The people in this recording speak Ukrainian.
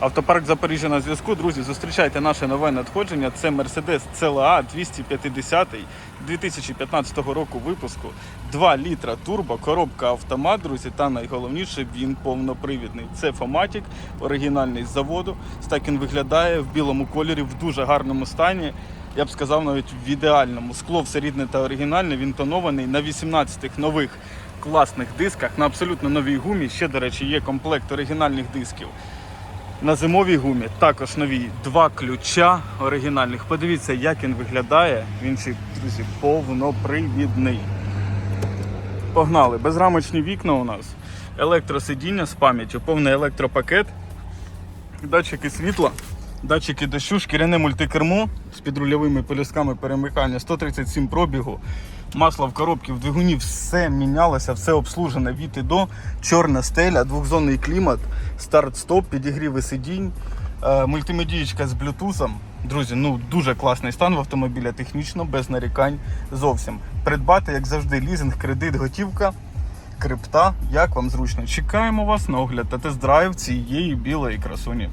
Автопарк Запоріжжя на зв'язку. Друзі, зустрічайте наше нове надходження. Це Mercedes CLA 250 2015 року випуску. 2 літра турбо, коробка автомат, друзі, та найголовніше він повнопривідний. Це Фоматік, оригінальний з заводу. Так він виглядає в білому кольорі, в дуже гарному стані. Я б сказав, навіть в ідеальному. Скло все рідне та оригінальне. Він тонований на 18 нових класних дисках на абсолютно новій гумі. Ще, до речі, є комплект оригінальних дисків. На зимовій гумі також нові два ключа оригінальних. Подивіться, як він виглядає. Він ще, друзі, повнопривідний. Погнали. Безрамочні вікна у нас. Електросидіння з пам'яттю, повний електропакет, датчики світла, датчики дощу, шкіряне мультикермо з підрульовими полюсками перемикання, 137 пробігу. Масло в коробці, в двигуні все мінялося, все обслужене від і до. Чорна стеля, двохзонний клімат, старт-стоп, підігріви сидінь, е, мультимедієчка з блютузом. Друзі, ну дуже класний стан в автомобіля, технічно, без нарікань зовсім. Придбати, як завжди, лізинг, кредит, готівка, крипта. Як вам зручно? Чекаємо вас на огляд та тест-драйв цієї білої красуні.